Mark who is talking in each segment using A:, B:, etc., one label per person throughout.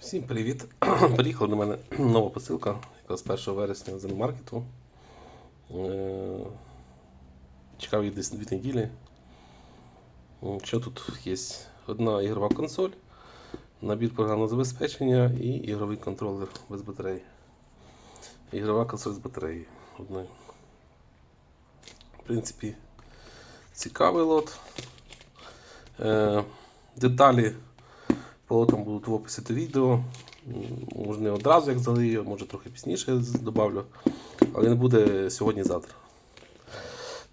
A: Всім привіт! Приїхала до мене нова посилка, яка з 1 вересня з маркету. Е, Чекав її десь дві неділі. Що тут є? Одна ігрова консоль, набір програмного забезпечення і ігровий контролер без батареї. Ігрова консоль з батареєю. одною. В принципі, цікавий лот. Е, Деталі Потім будуть в описі до відео. Може не одразу як залию, може трохи пізніше добавлю. Але не буде сьогодні-завтра.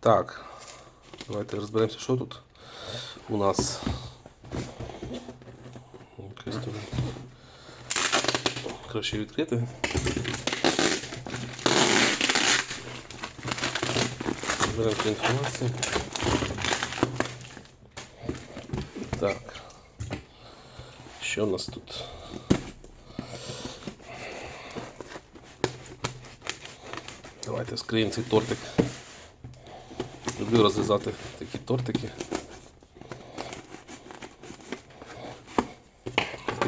A: Так. Давайте розберемося, що тут у нас. Краще відкрити. Зберемо цю інформацію. Так. Що у нас тут? Давайте вскриємо цей тортик. Люблю розрізати такі тортики.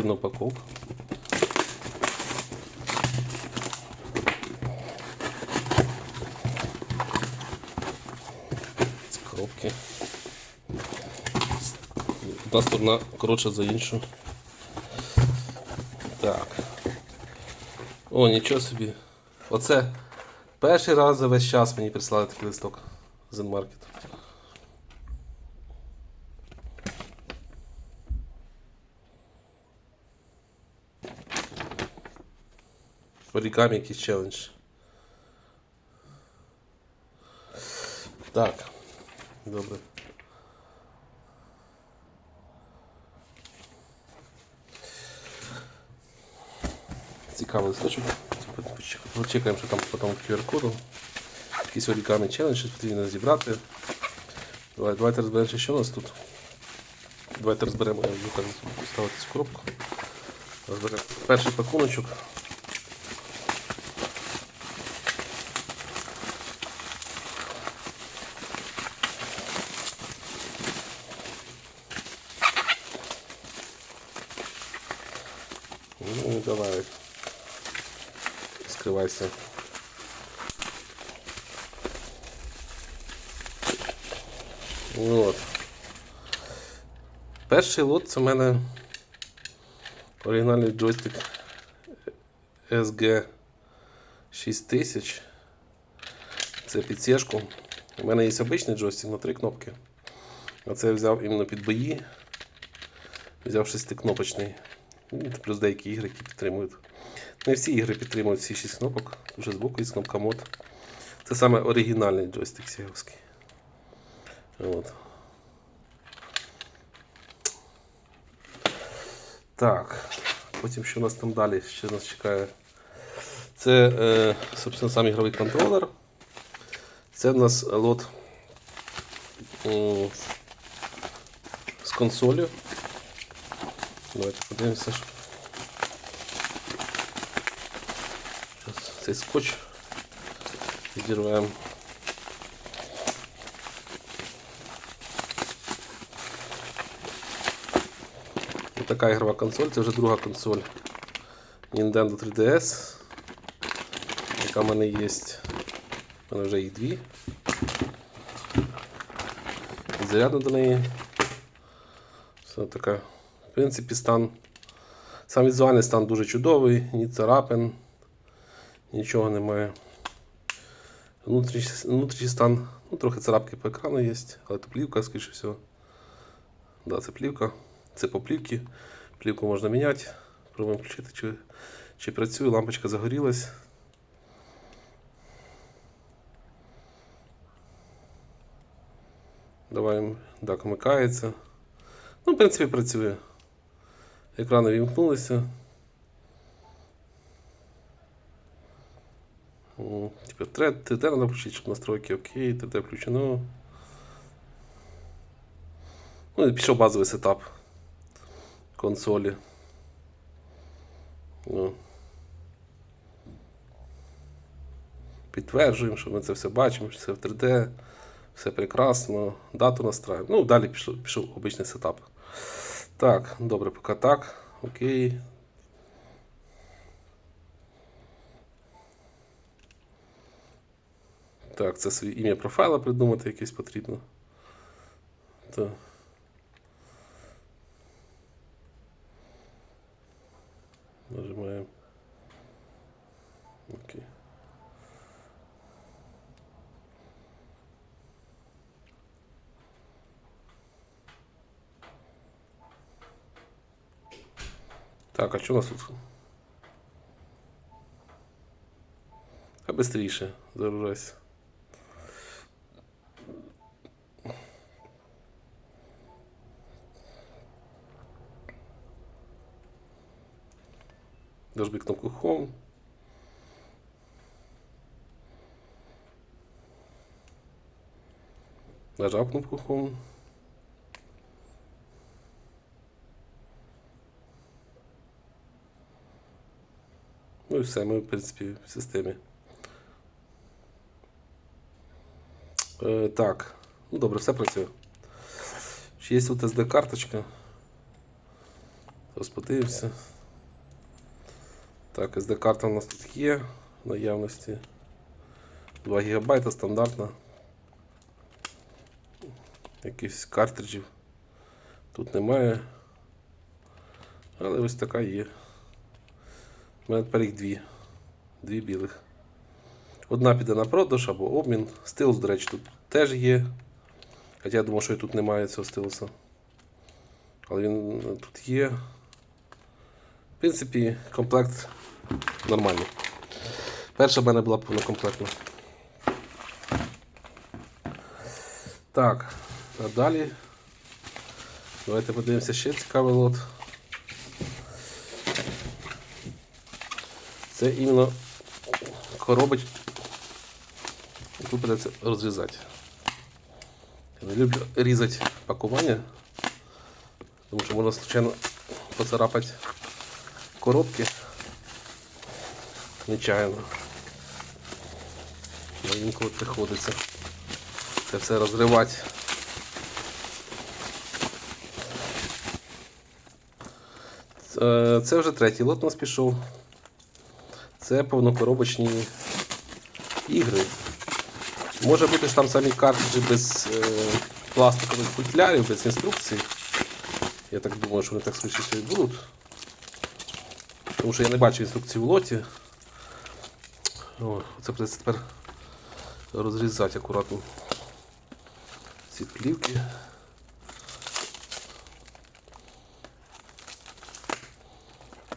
A: Упаковка. З коробки. Одна сторона коротша за іншу. О, нічого собі. Оце перший раз за весь час мені прислали такий листок з Enmarket. Origami якийсь челендж. Так. Добре. Цікавий листочок. Почекаємо, що там потім QR-коду. Якийсь орігамі челендж, щось потрібно зібрати. Давай, давайте розберемося, що у нас тут. Давайте розберемо, я буду так ставити цю коробку. Розберемо перший пакуночок. Ну, давай. Скривайся. От. Перший лот це в мене оригінальний джойстик SG 6000. Це під сішку. У мене є обичний джойстик на три кнопки. А це я взяв іменно під бої. Взяв шестикнопочний. Плюс деякі ігри, які підтримують. Не всі ігри підтримують всі 6 кнопок. Дуже збоку є кнопка мод. Це саме оригінальний джойстик сіговський. От. Так. Потім що у нас там далі? Що нас чекає? Це, е, собственно, сам ігровий контролер. Це в нас лот м, з консолі. Давайте подивимося. що- цей скотч. Ось така ігрова консоль, це вже друга консоль Nintendo 3DS, яка в мене є. У мене вже їх дві. Зарядно до неї. Все така. В принципі, стан. Сам візуальний стан дуже чудовий, ні царапин, нічого немає. Внутрішній, внутрішній стан, ну трохи царапки по екрану є, але то плівка, скоріше всього. Да, це плівка. Це по плівці. Плівку можна міняти. Пробуємо включити, чи, чи працює, лампочка загорілась. Давай, так, вмикається. Ну, в принципі, працює. Екрани вімкнулися. Тепер 3D треба включити, щоб настройки окей, 3D включено. Ну і пішов базовий сетап консолі. Ну. Підтверджуємо, що ми це все бачимо, що це в 3D, все прекрасно, дату настраюємо. Ну, далі пішов, пішов обичний сетап. Так, добре, поки так. Окей. Так, це своє ім'я профайла придумати якесь потрібно. Так. Нажимаємо. Окей. Так, а що у нас тут? А быстріше загружайся. Нажми кнопку Home. Нажав кнопку Home. Ну і все, ми, в принципі, в системі. Е, так, ну добре, все працює. Чи є тут SD-карточка? Зараз подивимося. Так, SD-карта у нас тут є в наявності. 2 ГБ стандартна. Якихось картриджів тут немає. Але ось така є. У мене тепер їх дві. Дві білих. Одна піде на продаж або обмін. Стилус, до речі, тут теж є. Хоча я думав, що і тут немає цього стилуса. Але він е, тут є. В принципі, комплект нормальний. Перша в мене була повнокомплектна. Так, а далі. Давайте подивимося ще цікавий лот. Це іменно коробоч. Тут придеться розрізати. Я не люблю різати пакування, тому що можна случайно поцарапати коробки нечаянно. Ну, Інколи приходиться це все розривати. Це- Це вже третій лот у нас пішов. Це повнокоробочні ігри. Може бути, що там самі картриджі без е, пластикових футлярів, без інструкцій. Я так думаю, що вони так швидше і будуть. Тому що я не бачу інструкції в лоті. О, це придеться тепер розрізати акуратно ці плівки.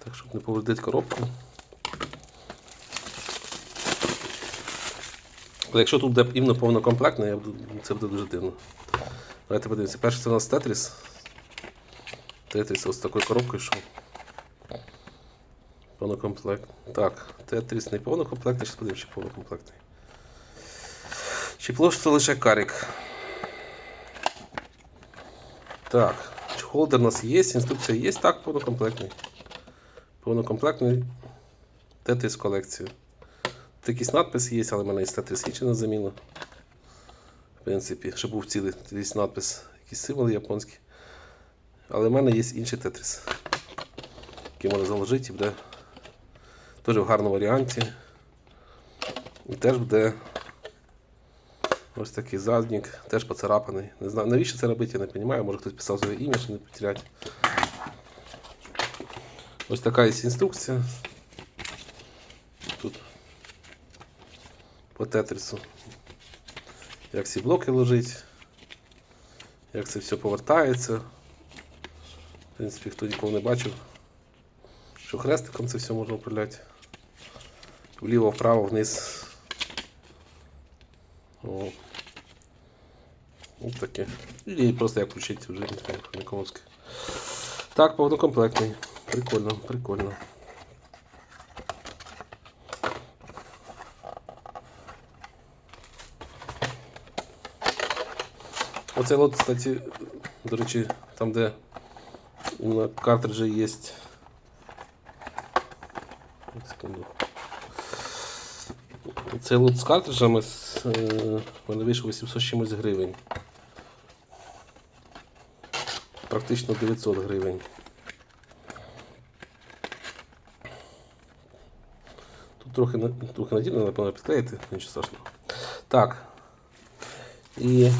A: Так, щоб не повредити коробку. Але якщо тут буде іменно повнокомплектно, це буде дуже дивно. Давайте подивимося. Перше це у нас Тетріс. Тетріс ось такою коробкою йшов. Повнокомплект. Так, Тетріс не повнокомплектний, зараз подивимося, чи повнокомплектний. Чи просто лише карік. Так, холдер у нас є, інструкція є, так, повнокомплектний. Повнокомплектний Тетріс колекцію. Тут якийсь надпис є, але в мене є Тетріс є на заміну. В принципі, щоб був цілий якийсь надпис, якісь символи японські. Але в мене є інший тетріс, який можна заложити і буде теж в гарному варіанті. І теж буде ось такий задник, теж поцарапаний. Не знаю, навіщо це робити, я не розумію. Може хтось писав своє ім'я, щоб не потеряти. Ось така є інструкція. Тут по тетрису. Як ці блоки ложить, як це все повертається. В принципі, хто ніколи не бачив, що хрестиком це все можна управляти. Вліво, вправо, вниз. О. Ось таке. І просто як включити вже Николовське. Так, повнокомплектний. Прикольно, прикольно. Оцей лот, кстати, до речі, там, де на картриджі є. Цей лот з картриджами з, е, мене вийшов 800 чимось гривень. Практично 900 гривень. Трохи, трохи надійно, напевно, підклеїти, нічого страшного. Так. І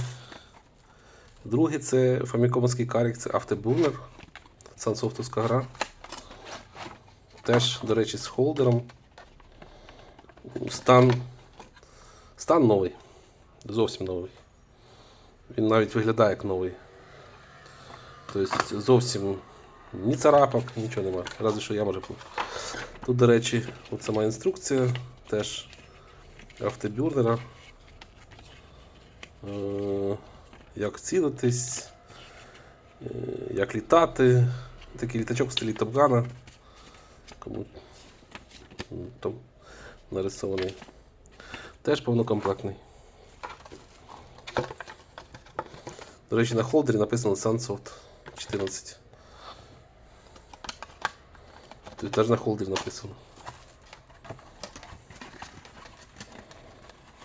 A: другий це фамікомовський карік, це автобурнер. Сансофтовська гра. Теж, до речі, з холдером. Стан. Стан новий. Зовсім новий. Він навіть виглядає як новий. Тобто зовсім ні царапок, нічого немає. Разве що я може. Тут, до речі, от сама інструкція теж автобюрнера. Е, Як цілитись, е, як літати. Такий літачок в стилі Топгана. Кому там нарисований. Теж повнокомплектний. До речі, на холдері написано Sunsoft 14. Тут теж на холдері написано.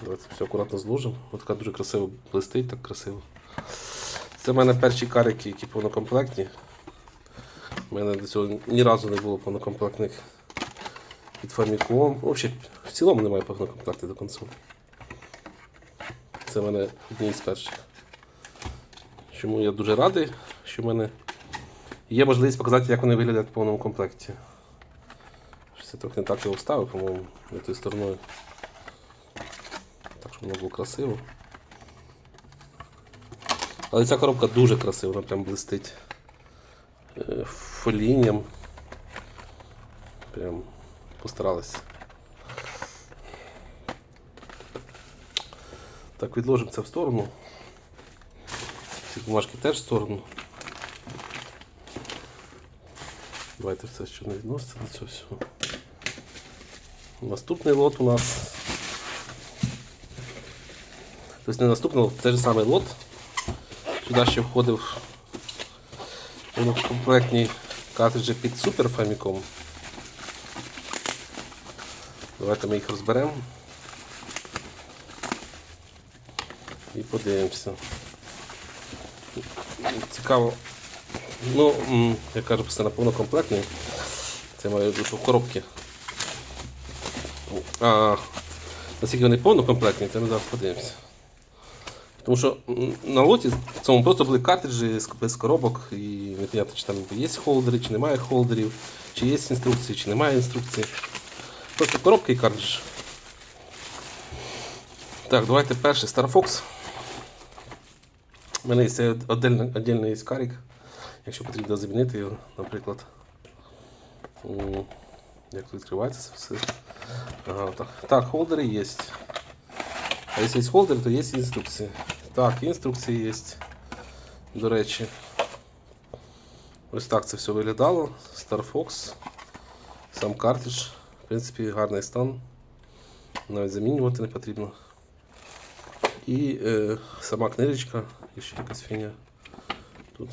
A: Давайте все акуратно зложимо. Ось така дуже красиво блистить, так красиво. Це в мене перші карики, які повнокомплектні. У мене до цього ні разу не було повнокомплектних від Famicom. Взагалі, в цілому немає повнокомплектів до консолі. Це в мене одні з перших. Чому я дуже радий, що в мене є можливість показати, як вони виглядають в повному комплекті. Я трохи не так його вставив, по-моєму, не тою стороною. Так, щоб воно було красиво. Але ця коробка дуже красива, вона прям блистить е, фолінням. Прям постаралися. Так, відложимо це в сторону. Ці бумажки теж в сторону. Давайте все, що не відноситься до цього всього. Наступний лот у нас. Тобто не наступний лот, це ж самий лот. Сюди ще входив комплектні картриджі під Super Famicom. Давайте ми їх розберемо. І подивимося. Цікаво. Ну, м, я кажу, постійно повнокомплектний. Це має бути в коробці. А наскільки вони повнокомплектні, це ми зараз подивимося. Тому що на лоті в цьому просто були картриджі без коробок і не понятно, чи там є холдери, чи немає холдерів, чи є інструкції, чи немає інструкції. Просто коробка і картридж. Так, давайте перший Star Fox. У мене є отдельний, отдельний є карік, якщо потрібно замінити його, наприклад. Як відкривається все? Так, холдери є. А якщо є холдер, то є інструкції. Так, інструкції є. До речі. Ось так це все виглядало. Star Fox. Сам картридж. В принципі, гарний стан. Навіть замінювати не потрібно. І е, сама книжечка, і ще якась фігня тут.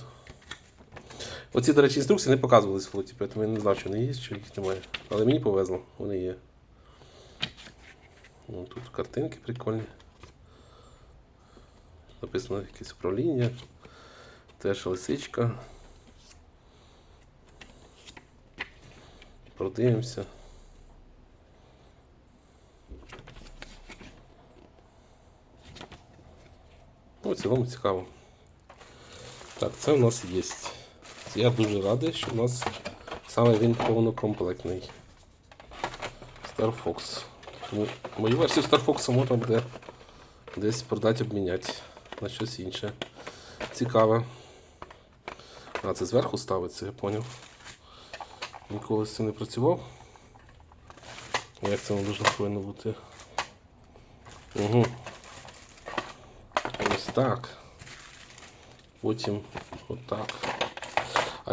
A: Оці, до речі, інструкції не показувались в лоті, тому я не знав, чи вони є, чи їх немає. Але мені повезло, вони є. Вон тут картинки прикольні. Написано якесь управління. Теж лисичка. Продивимося. Ну, в цілому цікаво. Так, це у нас є. Я дуже радий, що у нас саме він повнокомплектний. Star Fox. Тому мою версію Star Fox можна буде десь продати, обміняти на щось інше. Цікаве. А, це зверху ставиться, я зрозумів. Ніколи з цим не працював. Як це воно дуже повинно бути? Угу. Ось так. Потім отак.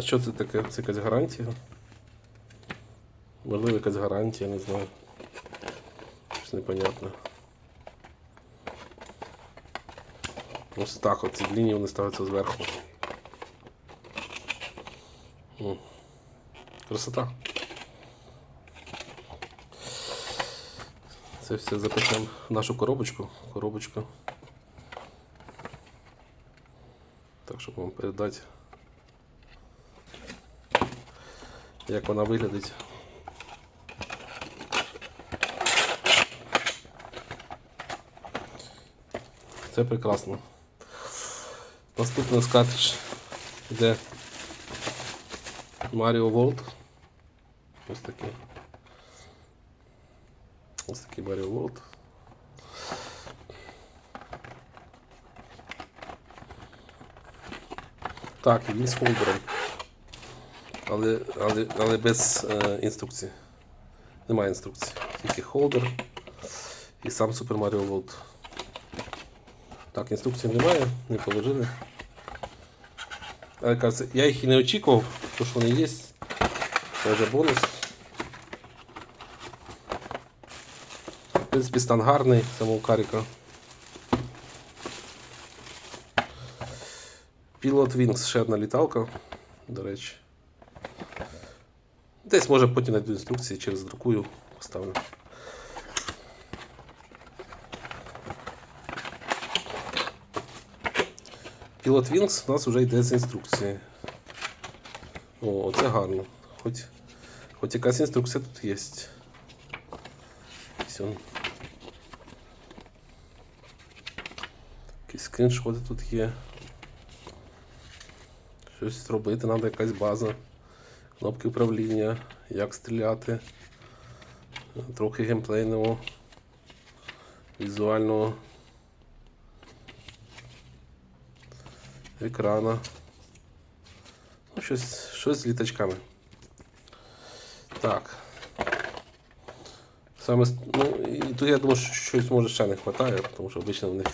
A: А що це таке? Це якась гарантія? Можливо, якась гарантія, не знаю. Щось непонятне. Ось так от лінії вони ставляться зверху. Красота. Це все запишемо в нашу коробочку. Коробочку. Так, щоб вам передати, як вона виглядить. це прекрасно. Наступний у йде Mario World. Ось такий. Ось такий Mario World. Так, він з холдером. Але, але, але без е, інструкції. Немає інструкції. Тільки холдер і сам Super Mario World. Так, інструкції немає, не положили. Але кажется, я їх і не очікував, то що вони є. Це вже бонус. В принципі, стан гарний самого каріка. Pilot Wings ще одна літалка, до речі. Десь може потім знайду інструкції через друкую поставлю. Pilot Wings у нас вже йде з інструкції. О, це гарно. Хоч, хоч якась інструкція тут є. Все. Якісь скріншоти тут є. Щось робити, треба якась база. Кнопки управління, як стріляти. Трохи геймплейного, візуального екрана. Ну, щось, щось з літачками. Так. Саме, ну, і тут я думаю, що щось може ще не вистачає, тому що обично в них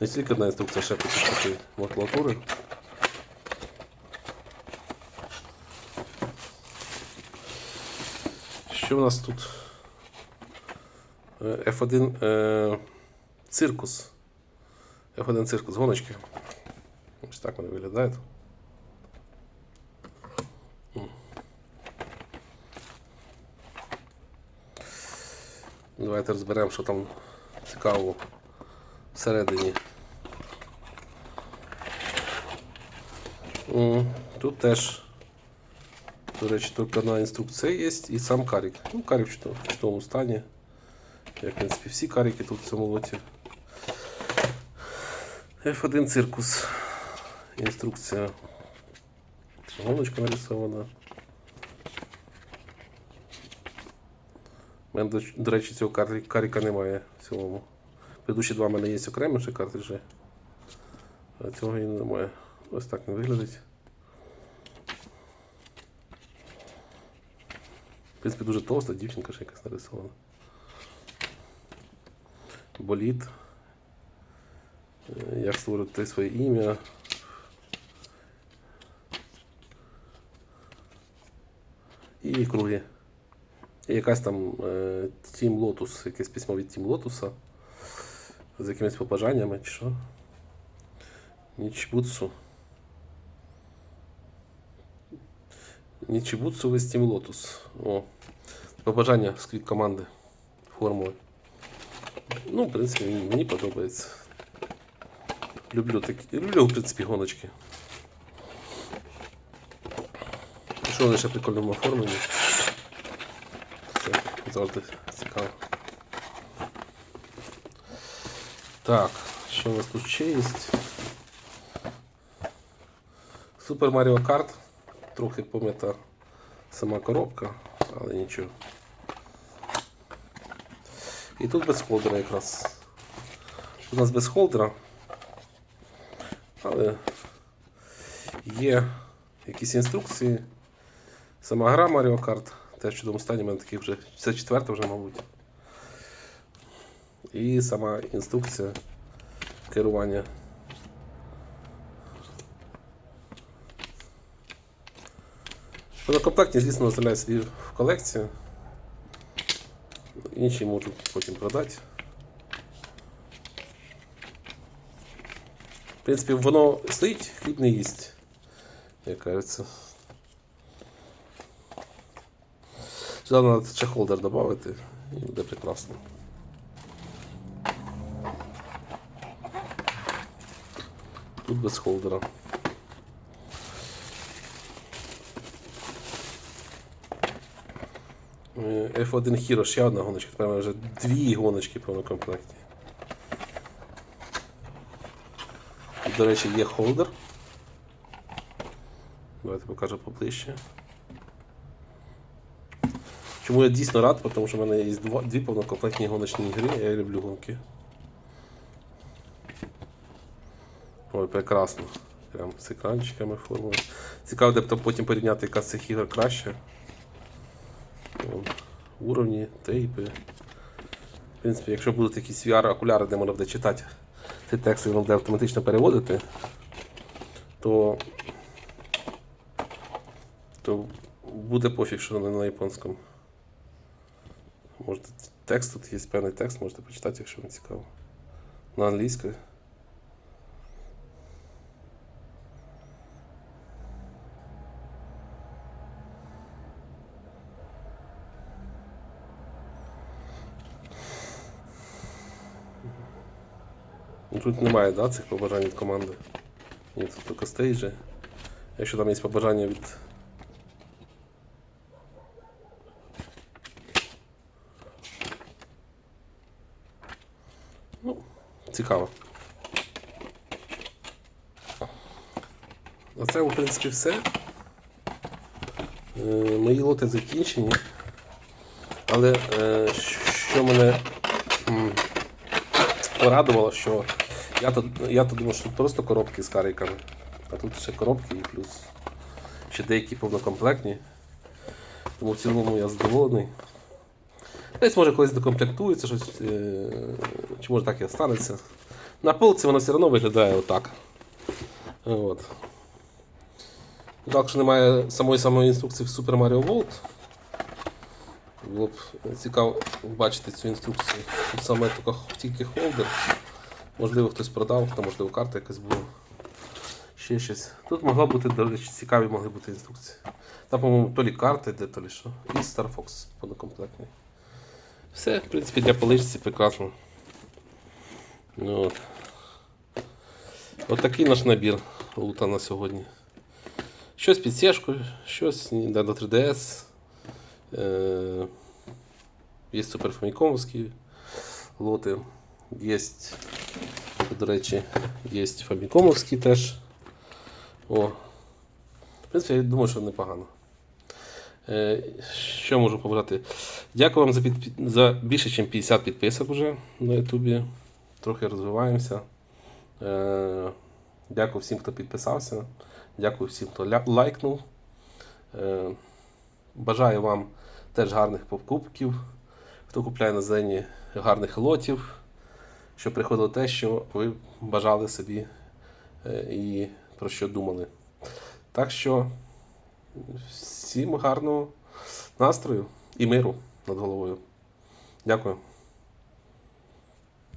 A: не тільки одна інструкція, ще куча такої Що в нас тут? Е, F1 е, циркус. F1 циркус, гоночки. Ось так вони виглядають. Давайте розберемо, що там цікавого всередині. Тут теж, до речі, тільки одна інструкція є і сам карік. Ну, карік в чудо- чудовому стані. Як, в принципі, всі каріки тут в цьому лоті. F1 циркус. Інструкція. Гоночка нарисована. У мене, до, речі, цього кар- каріка немає в цілому. Предыдущі два в мене є окремі ще картриджі. А цього і немає. Ось так він виглядить. Принципі, дуже товста, дівчинка ще якась нарисована. Боліт. Е, Як створити своє ім'я. І круги. І якась там е, Team Lotus, якесь письмо від Team Lotus з якимись побажаннями чи що. Нічбутсу. Ви Team Lotus. О. Побажання з команди формули. Ну, в принципі, мені, подобається. Люблю такі. Люблю, в принципі, гоночки. Що вони ще прикольному оформленні? Це завжди цікаво. Так, що у нас тут ще є? Super Mario Kart. Трохи пом'ята сама коробка, але нічого. І тут без холдера якраз. У нас без холдера. Але є якісь інструкції. Сама гра Mario Kart. Теж в чудовому стані в мене такий вже. Це четверта вже, мабуть. І сама інструкція керування. Монокомплектні, звісно, оставляю собі в колекцію. Інші можу потім продати. В принципі, воно стоїть, хліб не їсть, як кажеться. Сюди треба ще холдер додати і буде прекрасно. Тут без холдера. F1 Hero, ще одна гоночка. Тепер вже дві гоночки в повному комплекті. до речі, є холдер. Давайте покажу поближче. Чому я дійсно рад, тому що в мене є дві повнокомплектні гоночні ігри, я люблю гонки. Ой, прекрасно. Прям з екранчиками формули. Цікаво, де б потім порівняти, яка з цих ігор краще. Уровні, тейпи. В принципі, якщо будуть якісь VR-окуляри, де можна буде читати ці тексти, воно буде автоматично переводити, то, то буде пофіг, що не на японському. Можете текст тут є певний текст, можете почитати, якщо вам цікаво. На англійською. Тут немає да, цих побажань від команди. Ні, тут тільки стейджі. Якщо там є побажання від. Ну, цікаво. А це, в принципі, все. Е, Мої лоти закінчені. Але е, що мене порадувало, що я то, я то думав, що тут просто коробки з кариками. А тут ще коробки і плюс ще деякі повнокомплектні. Тому в цілому я задоволений. Десь може колись докомплектується щось, е, чи може так і останеться. На полці воно все одно виглядає отак. От. Так що немає самої самої інструкції в Super Mario World. Було б цікаво бачити цю інструкцію. Тут саме тільки холдер. Можливо, хтось продав, то можливо карта якась була. Ще щось. Тут могла бути, до речі, цікаві могли бути інструкції. Там, по-моєму, то лі карти, де то лі що. І Star Fox повнокомплектний. Все, в принципі, для поличці прекрасно. Ну, от. От такий наш набір лута на сьогодні. Щось під сєшку, щось до 3DS. Е, Є суперфамікомовські лоти. Є, до речі, є фамікомовські теж. О. В принципі, я думаю, що непогано. Е, Що можу побажати? Дякую вам за, під, за більше, ніж 50 підписок вже на Ютубі. Трохи розвиваємося. Е, Дякую всім, хто підписався. Дякую всім, хто лайкнув. Е, Бажаю вам теж гарних покупків. Хто купляє на зені гарних лотів, щоб приходило те, що ви бажали собі е, і про що думали. Так що всім гарного настрою і миру над головою. Дякую.